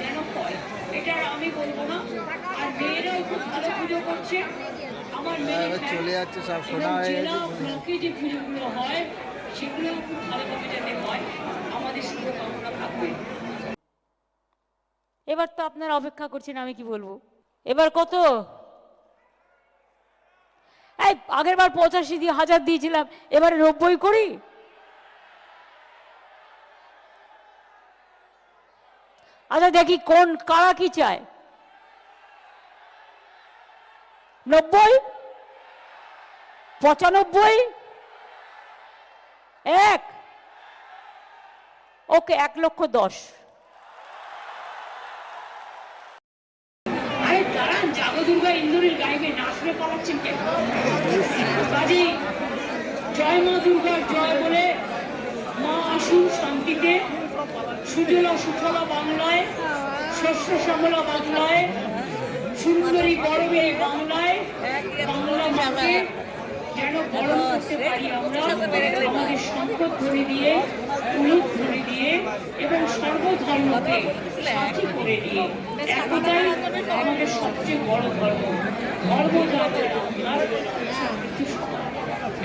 যেন হয়। এটা আমি বলব না। আর মেয়েরাও খুব ভালো পুজো করছে। আমার মেয়ে এবার চলে যাচ্ছে সব শোনা হয়ে গেছে। ব্লকে যে পুজোগুলো হয় সেগুলো খুব ভালোভাবে যাতে হয়। আমাদের শুভকামনা থাকবে। এবার তো আপনারা অপেক্ষা করছেন আমি কি বলব? এবার কত? এই আগের বার পঁচাশি দিয়ে হাজার দিয়েছিলাম এবারে নব্বই করি? আচ্ছা দেখি কোন, কারা কি চায়? নব্বই? পঁচানব্বই? এক? ওকে, এক লক্ষ দশ। দুর্গা জয় মা দুর্গার জয় বলে মা আসুন শান্তিতে। সুজলা সুফলা বাংলায়, শস্য শ্যামলা বাংলায়, সুন্দরী এই বাংলায়, বাংলা মাকে যেন বরণ করতে পারি আমরা, আমাদের সম্পদ ধরে দিয়ে উলুক ধরে দিয়ে এবং সর্বধর্মকে সাথী করে দিয়ে, একতাই আমাদের সবচেয়ে বড় ধর্ম। ধর্ম যাতে আপনার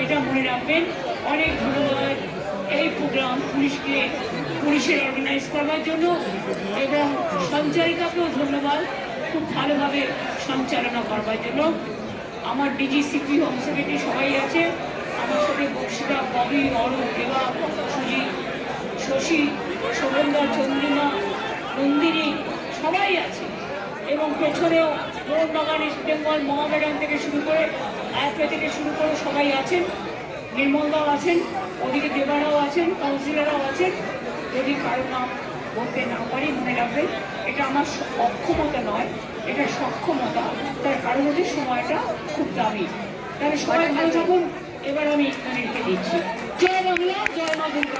এটা মনে রাখবেন, অনেক ধন্যবাদ। এই প্রোগ্রাম পুলিশকে পুলিশের অর্গানাইজ করবার জন্য এবং সঞ্চারিকাকেও ধন্যবাদ। খুব ভালোভাবে সঞ্চালনা করবার জন্য। আমার ডিজিসিপি হোম সেক্রেটারি সবাই আছে। আমার সাথে বক্সিদা ববি, অরূপ, দেবা সুজিত শশী শোভনদা চন্দ্রিমা, নন্দিনী সবাই আছে। এবং পেছনেও মোহনবাগান ইস্ট বেঙ্গল মহামেডান থেকে শুরু করে আয়াতে থেকে শুরু করে সবাই আছেন। নির্মলদাও আছেন, ওদিকে দেবারাও আছেন কাউন্সিলররাও আছেন। যদি কারও নাম বলতে না পারি, মনে রাখবেন, এটা আমার অক্ষমতা নয়, এটা সক্ষমতা। তার কারণ হচ্ছে সময়টা খুব দামি। তাহলে সবাই ভালো থাকুন, এবার আমি এখানে রেখে দিচ্ছি জয় বাংলা, জয় মা দুর্গা।